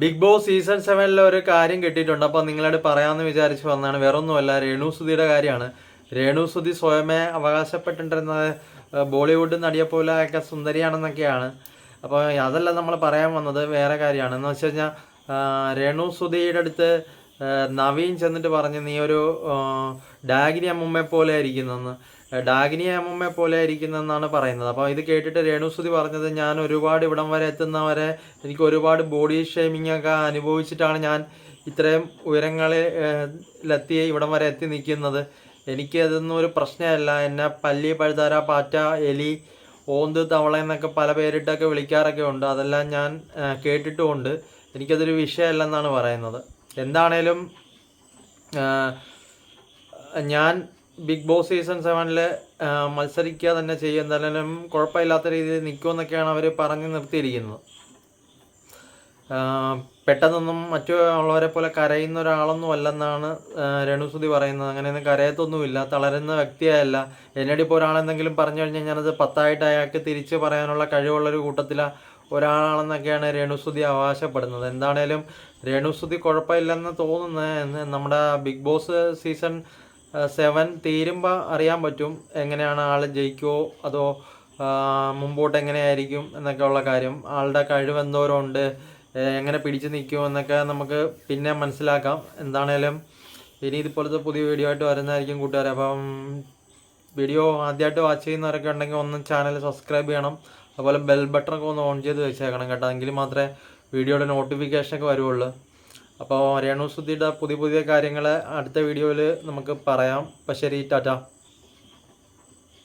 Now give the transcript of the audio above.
Big boss season സെവനിലെ ഒരു കാര്യം കിട്ടിയിട്ടുണ്ട്. അപ്പോൾ നിങ്ങളോട് പറയാമെന്ന് വിചാരിച്ച് വന്നതാണ്. വേറൊന്നുമല്ല രേണു സുധിയുടെ കാര്യമാണ്. രേണു സുധി സ്വയമേ അവകാശപ്പെട്ടിട്ടിരുന്നത് ബോളിവുഡ് നടിയെ പോലെ ഒക്കെ സുന്ദരിയാണെന്നൊക്കെയാണ്. അപ്പോൾ അതല്ല നമ്മൾ പറയാൻ വന്നത് വേറെ കാര്യമാണ്. എന്ന് വെച്ച് കഴിഞ്ഞാൽ രേണു സുധിയുടെ അടുത്ത് നവീൻ ചെന്നിട്ട് പറഞ്ഞ് നീ ഒരു ഡാഗിനി അമ്മുമ്മയെ പോലെ ഇരിക്കുന്നെന്ന് ഡാഗിനി അമ്മമ്മയെ പോലെ ഇരിക്കുന്നെന്നാണ് പറയുന്നത്. അപ്പോൾ ഇത് കേട്ടിട്ട് രേണുസുതി പറഞ്ഞത് ഞാൻ ഒരുപാട് ഇവിടം വരെ എത്തുന്നവരെ എനിക്ക് ഒരുപാട് ബോഡി ഷേമിംഗ് ഒക്കെ അനുഭവിച്ചിട്ടാണ് ഞാൻ ഇത്രയും ഉയരങ്ങളിലെത്തി ഇവിടം വരെ എത്തി നിൽക്കുന്നത്. എനിക്ക് അതൊന്നും ഒരു പ്രശ്നമല്ല. എന്നെ പല്ലി പഴുതാര പാറ്റ എലി ഓന്ത് തവള എന്നൊക്കെ പല പേരിട്ടൊക്കെ വിളിക്കാറൊക്കെ ഉണ്ട്. അതെല്ലാം ഞാൻ കേട്ടിട്ടുമുണ്ട്. എനിക്കതൊരു വിഷയമല്ലെന്നാണ് പറയുന്നത്. എന്താണേലും ഞാൻ ബിഗ് ബോസ് സീസൺ സെവനിൽ മത്സരിക്കുക തന്നെ ചെയ്യും. എന്തായാലും കുഴപ്പമില്ലാത്ത രീതിയിൽ നിൽക്കുമെന്നൊക്കെയാണ് അവർ പറഞ്ഞു നിർത്തിയിരിക്കുന്നത്. പെട്ടെന്നൊന്നും മറ്റു ഉള്ളവരെ പോലെ കരയുന്ന ഒരാളൊന്നും അല്ലെന്നാണ് രണുസുതി പറയുന്നത്. അങ്ങനെയൊന്നും കരയത്തൊന്നുമില്ല. തളരുന്ന വ്യക്തിയല്ല എന്നോട് ഇപ്പോൾ ഒരാളെന്തെങ്കിലും പറഞ്ഞു കഴിഞ്ഞാൽ ഞാനത് പത്തായിട്ട് അയാൾക്ക് തിരിച്ച് പറയാനുള്ള കഴിവുള്ളൊരു കൂട്ടത്തില ഒരാളാണെന്നൊക്കെയാണ് രേണുസുതി അവകാശപ്പെടുന്നത്. എന്താണേലും രേണുസുതി കുഴപ്പമില്ലെന്ന് തോന്നുന്നത്. നമ്മുടെ ബിഗ് ബോസ് സീസൺ സെവൻ തീരുമ്പോൾ അറിയാൻ പറ്റും എങ്ങനെയാണ് ആൾ ജയിക്കുമോ അതോ മുമ്പോട്ട് എങ്ങനെയായിരിക്കും എന്നൊക്കെയുള്ള കാര്യം. ആളുടെ കഴിവ് എന്തോരം ഉണ്ട് എങ്ങനെ പിടിച്ചു നിൽക്കുമോ എന്നൊക്കെ നമുക്ക് പിന്നെ മനസ്സിലാക്കാം. എന്താണേലും ഇനി ഇതുപോലത്തെ പുതിയ വീഡിയോ ആയിട്ട് വരുന്നതായിരിക്കും കൂട്ടുകാരെ. അപ്പം വീഡിയോ ആദ്യമായിട്ട് വാച്ച് ചെയ്യുന്നവരൊക്കെ ഉണ്ടെങ്കിൽ ഒന്ന് ചാനൽ സബ്സ്ക്രൈബ് ചെയ്യണം. അതുപോലെ ബെൽ ബട്ടണൊക്കെ ഒന്ന് ഓൺ ചെയ്ത് വെച്ചേക്കണം കേട്ടോ. എങ്കിൽ മാത്രമേ വീഡിയോയുടെ നോട്ടിഫിക്കേഷനൊക്കെ വരുള്ളൂ അപ്പോൾ രേണു സുധിയുടെ പുതിയ പുതിയ കാര്യങ്ങൾ അടുത്ത വീഡിയോയിൽ നമുക്ക് പറയാം. അപ്പം ശരി ടാറ്റ.